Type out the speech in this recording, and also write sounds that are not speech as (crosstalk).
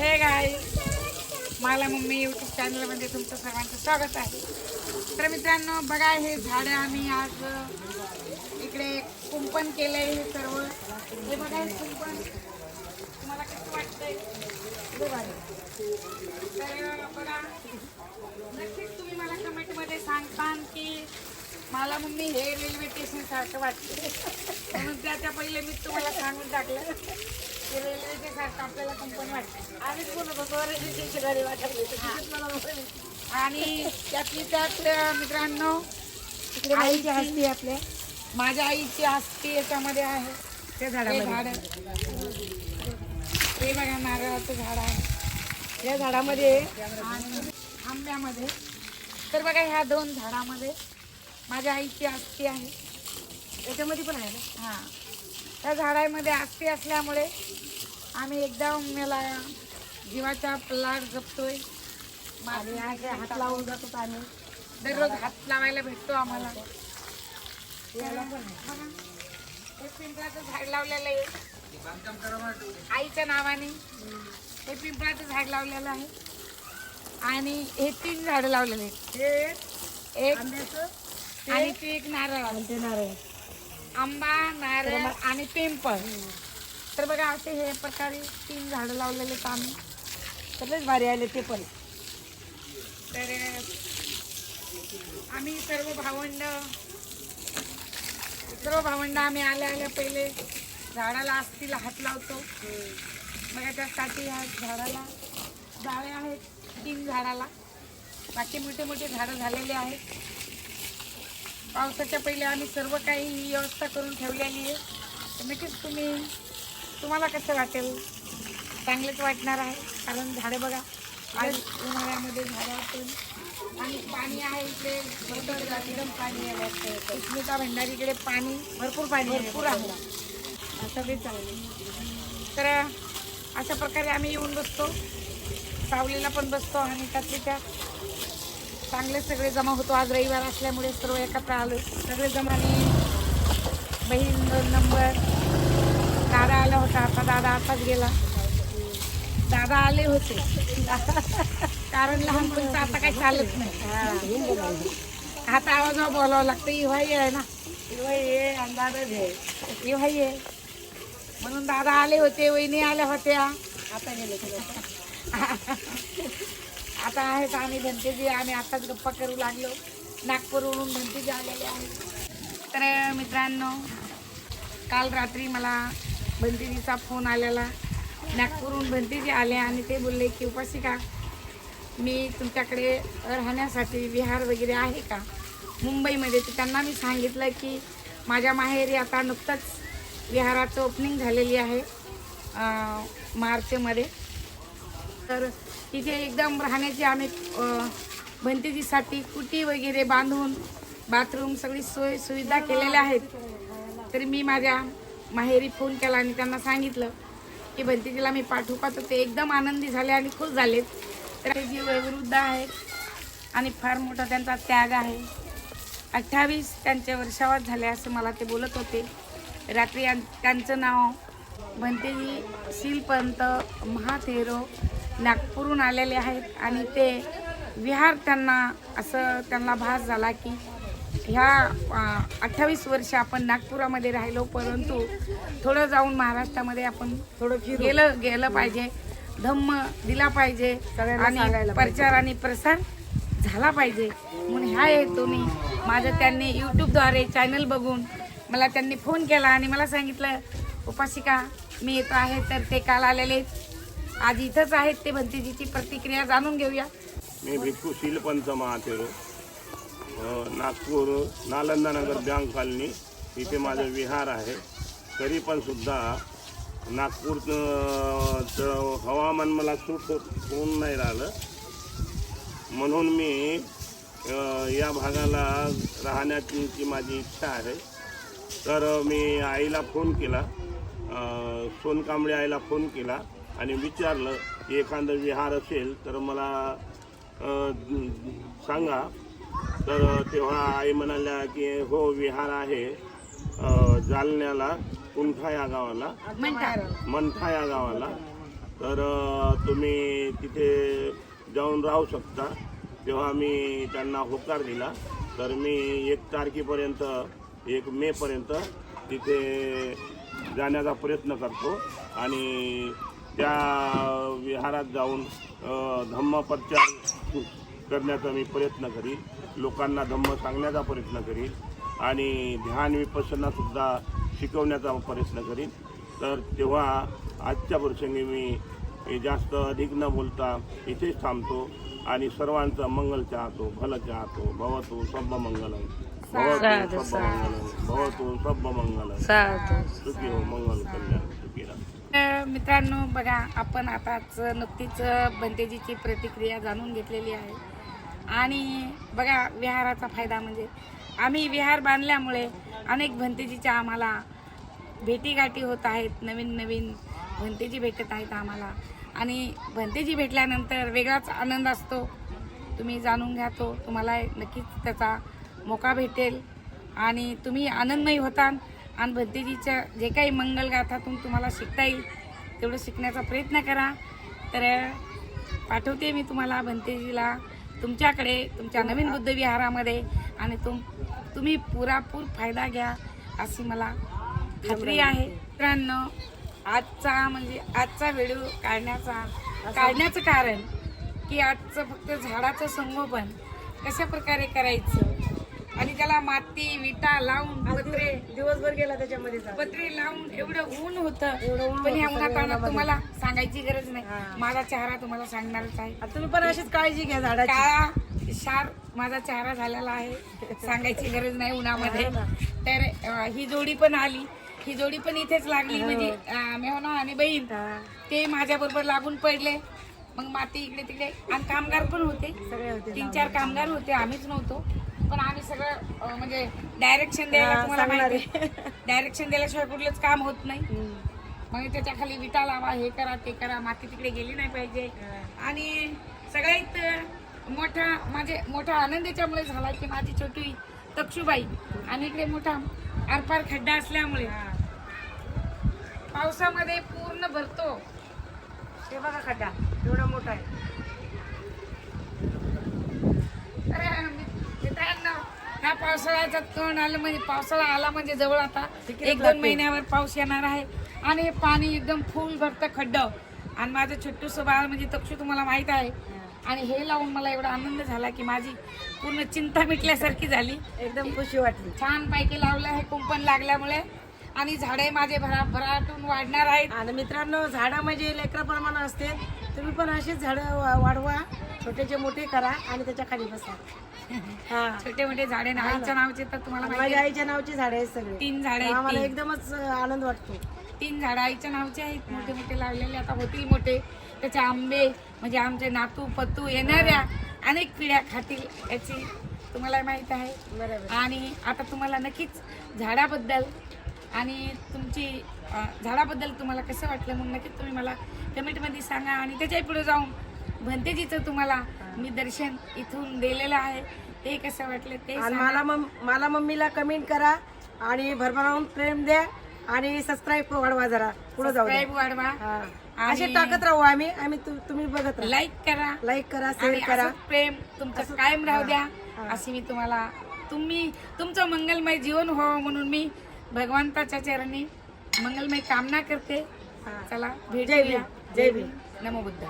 हे गाय मला mummy YouTube चॅनलमध्ये तुमचं सर्वांचं स्वागत आहे. तर मित्रांनो बघा हे झाडं आम्ही आज इकडे कुंपण केलंय हे सर्व. हे बघा हे कुंपण. तुम्हाला कसं वाटतंय? तर बघा. नक्कीच तुम्ही मला कमेंटमध्ये सांगता की मला मम्मी हे रेल्वे स्टेशन सारखं वाटतं म्हणून त्याच्या पहिले मी तुम्हाला सांगून टाकलं. की रेल्वेच्या सारखं आपल्याला कंपनी वाटते आम्हीच बोलत होतो रेल्वे स्टेशन गाडी आणि त्यातली त्यात मित्रांनो तिकडे आईची हस्ती आपल्या. माझ्या आईची हस्ती याच्यामध्ये आहे. त्या झाडामध्ये. झाड हे बघा नारळाचं झाड आहे. या झाडामध्ये आणि आंब्यामध्ये. तर बघा ह्या दोन झाडामध्ये माझ्या आईची आस्ती आहे. याच्यामध्ये पण आहे ना? हां. त्या झाडामध्ये आस्ती असल्यामुळे आम्ही एकदम मला जीवाचा प्लाट जपतोय. आणि असे हात लावून जातो आम्ही. दररोज हात लावायला भेटतो आम्हाला. हे पिंपळाचं झाड लावलेलं आहे. आईच्या नावाने. हे पिंपळाचं झाड लावलेलं आहे. आणि हे तीन झाडं लावलेले आहेत. एक आंब्याचं आणि ते एक नारळ. आणि ते नारळ. आंबा नारळ आणि पिंपळ. तर बघा असे हे प्रकारे तीन झाडं लावलेले आहेत आम्ही. सगळेच भारी आले ते पण. तर आम्ही सर्व भावंड सर्व भावंड आम्ही आल्या आल्या पहिले झाडाला असतील हात लावतो. बघा त्यासाठी ह्या झाडाला जाळे आहेत तीन झाडाला. बाकी मोठे मोठे झाडं झालेले आहेत. पावसाच्या पहिले आम्ही सर्व काही व्यवस्था करून ठेवलेली आहे. नक्कीच तुम्ही तुम्हाला कसं वाटेल? चांगलंच वाटणार आहे. कारण झाडे बघा आज उन्हाळ्यामध्ये झाडं आपण आणि पाणी आहे इकडे भरपूर एकदम पाणी आहे. स्मिता भंडारीकडे पाणी भरपूर पाणी आहे. भरपूर आहे. सगळे चांगले तर अशा प्रकारे आम्ही येऊन बसतो. सावलीला पण बसतो आणि त्यातले त्यात चांगले सगळे जमा होतो. आज रविवार असल्यामुळे सर्व एकत्र आलो. सगळे जमा बहीण दोन नंबर दादा आला होता आता दादा आताच गेला. दादा आले होते. कारण लहानपणीचं आता काही चालत नाही. आता आवाजावर बोलावं लागतं इव्हाई आहे ना. किंवा हे अंदाजच आहे. इव्हाई आहे. म्हणून दादा आले होते वहिनी आल्या होत्या. आता गेले आता आहेत आम्ही धनतेजी आम्ही आताच गप्पा करू लागलो. नागपूरवरून धनतेजी आलेले आहेत. तर मित्रांनो काल रात्री मला बंदिजीचा फोन आलेला. नागपूरहून बंदिजी आले आणि ते बोलले की उपासिका मी तुमच्याकडे राहण्यासाठी विहार वगैरे आहे का? मुंबईमध्ये तर त्यांना मी सांगितलं की माझ्या माहेरी आता नुकतंच विहाराचं ओपनिंग झालेली आहे मार्चमध्ये. तर तिथे एकदम राहण्याची आम्ही भंतीजीसाठी कुटी वगैरे बांधून बाथरूम सगळी सोय सुविधा केलेल्या आहेत. तरी मी माझ्या माहेरी फोन केला आणि त्यांना सांगितलं की भंतीजीला मी पाठवू का? तर ते एकदम आनंदी झाले आणि खुश झालेत. तर ते जी वयोवृद्ध आहेत आणि फार मोठा त्यांचा त्याग आहे. अठ्ठावीस त्यांचे वर्षावात झाले असं मला ते बोलत होते. रात्री त्यांचं नाव भंतेजी शीलपंत महाथेरो नागपूरहून आलेले आहेत आणि ते विहार त्यांना असं त्यांना भास झाला की ह्या अठ्ठावीस वर्ष आपण नागपुरामध्ये राहिलो परंतु थोडं जाऊन महाराष्ट्रामध्ये आपण थोडं गेलं गेलं पाहिजे. धम्म दिला पाहिजे सगळ्यांना आणि. प्रचार आणि प्रसार झाला पाहिजे. म्हणून ह्या हेतूने माझं त्यांनी यूट्यूबद्वारे चॅनल बघून मला त्यांनी फोन केला आणि मला सांगितलं उपासिका मी येतो आहे तर ते काल आलेले आज इथंच आहेत ते भंतीजीची प्रतिक्रिया जाणून घेऊया. मी Bhikkhu Shilpant Mahathero uh, Nagpur Nalanda Nagar bank colony इथे माझं विहार आहे. तरी पण सुद्धा नागपूर हवामान मला सूट होत होऊन नाही राहिलं. म्हणून मी या भागाला राहण्याची माझी इच्छा आहे तर मी आईला फोन केला अ, सोनकांबळे आईला फोन केला आणि विचारलं की एखादं विहार असेल तर मला सांगा. तर तेव्हा आई म्हणाल्या की हो विहार आहे जालन्याला कुंठा या गावाला. मंठा. या गावाला. तर तुम्ही तिथे जाऊन राहू शकता. तेव्हा मी त्यांना होकार दिला. तर मी एक तारखेपर्यंत एक मेपर्यंत तिथे जाण्याचा प्रयत्न करतो. आणि त्या विहारात जाऊन धम्मप्रचार करण्याचा मी प्रयत्न करीन. लोकांना धम्म सांगण्याचा प्रयत्न करीन आणि ध्यान विपස්සना सुद्धा शिकवण्याचा प्रयत्न करीन. तर तेव्हा आजच्या प्रसंगी मी जास्त अधिक न बोलता इथेच थांबतो आणि सर्वांचं मंगल चाहतो भलं चाहतो. भवतु सब मंगलम. भवतु सब मंगलम. भवतु सब मंगलम. सुखी हो मंगल कल्याण. सुखी मित्रांनो बघा आपण आताच नुकतीच बंतेजीची प्रतिक्रिया जाणून घेतलेली आहे. आणि बघा विहाराचा फायदा म्हणजे आम्ही विहार बांधल्यामुळे अनेक भंतेजीच्या आम्हाला भेटीगाठी होत आहेत नवीन नवीन भंतेजी भेटत आहेत आम्हाला. आणि भंतेजी भेटल्यानंतर वेगळाच आनंद असतो. तुम्ही जाणून घ्या तो तुम्हाला नक्कीच त्याचा मोका भेटेल. आणि तुम्ही आनंदमयी होता आणि भंतेजीच्या जे काही मंगलगाथातून तुम्हाला शिकता येईल तेवढं शिकण्याचा प्रयत्न करा. तर पाठवते मी तुम्हाला भंतेजीला. तुमच्याकडे तुमच्या नवीन बुद्ध विहारामध्ये आणि तुम तुम्ही पुरापूर फायदा घ्या अशी मला खात्री आहे. मित्रांनो आजचा म्हणजे आजचा व्हिडिओ काढण्याचा काढण्याचं कारण की आजचं फक्त झाडाचं संगोपन कशा प्रकारे करायचं? आणि त्याला माती विटा लावून पत्रे. दिवसभर गेला त्याच्यामध्ये. पत्रे लावून एवढं ऊन होतं. पण उन्हात उन्हामध्ये. तुम्हाला सांगायची गरज नाही. माझा चेहरा तुम्हाला सांगणारच आहे. तुम्ही पण अशीच काळजी घ्या झाडाची. काळा शार माझा चेहरा झालेला आहे. सांगायची गरज नाही उन्हामध्ये. तर ही जोडी पण आली. ही जोडी पण इथेच लागली. म्हणजे मेहना आणि बहीण. ते माझ्या बरोबर लागून पडले. मग माती इकडे तिकडे आणि कामगार पण होते. तीन चार कामगार होते. आम्हीच नव्हतो. पण आम्ही सगळं अं, म्हणजे डायरेक्शन द्यायला हा, तुम्हाला सांगणारे. माहिती डायरेक्शन दिल्याशिवाय कुठलंच काम होत नाही. मग त्याच्याखाली विटा लावा हे करा ते करा. माती तिकडे गेली नाही पाहिजे. आणि सगळ्यात मोठा म्हणजे मोठा आनंद याच्यामुळे झाला की माझी छोटी तक्षुबाई आणि इकडे मोठा आरपार खड्डा असल्यामुळे पावसामध्ये पूर्ण भरतो. हे बघा खड्डा एवढा मोठा आहे तर ह्या पावसाळ्याचा तण आलं म्हणजे पावसाळा आला म्हणजे जवळ आता एक दोन. महिन्यावर पाऊस येणार आहे. आणि हे पाणी एकदम फुल भरतं खड्डं. आणि माझं छोटूस बाळ म्हणजे तक्षू तुम्हाला माहीत आहे. आणि हे लावून मला एवढा आनंद झाला की माझी पूर्ण चिंता मिटल्यासारखी झाली. एकदम खुशी वाटली. छान पैकी लावलं हे कुंपण लागल्यामुळे. आणि झाडे माझे भरा भराटून वाढणार आहेत. आणि मित्रांनो झाडं म्हणजे लेकराप्रमाणे असते. तुम्ही पण अशीच झाडं वाढवा. छोटेचे मोठे करा आणि त्याच्याखाली बसा. (laughs) हा. छोटे मोठे झाडे ना आईच्या नावाचे तर तुम्हाला माहिती माझ्या आहे. आईच्या नावची झाडे आहेत सगळे. तीन झाडे आहेत, आम्हाला. एकदमच आनंद वाटतो. तीन झाडं आईच्या नावचे आहेत मोठे मोठे लावलेले. आता होतील मोठे. त्याचे आंबे म्हणजे आमचे नातू पत्तू येणाऱ्या अनेक पिढ्या खातील याची तुम्हाला माहीत आहे. बरोबर. आणि आता तुम्हाला नक्कीच झाडाबद्दल आणि तुमची अ, झाडाबद्दल तुम्हाला कसं वाटलं मग नक्कीच तुम्ही मला कमेंटमध्ये सांगा. आणि त्याच्याही पुढे जाऊन भंतेजीचं तुम्हाला मी दर्शन इथून दिलेलं आहे. ते कसं वाटलं ते आणि. मला मम मला मम्मीला कमेंट करा आणि भरभरावून प्रेम द्या आणि सबस्क्राईब वाढवा जरा. पुढे जाऊ. सबस्क्राईब वाढवा. हा. आणि- असे टाकत राहू आम्ही. आम्ही तु- तुम्ही बघत राहा. लाईक करा. लाईक करा आणि शेअर करा. असंच प्रेम तुमचं कायम राहू द्या. अशी मी तुम्हाला तुम्ही तुमचं मंगलमय जीवन व्हावं म्हणून मी भगवंताच्या चरणी मंगलमय कामना करते. हा. चला जय भेटूया. भीम. जय भीम. नमो बुद्ध.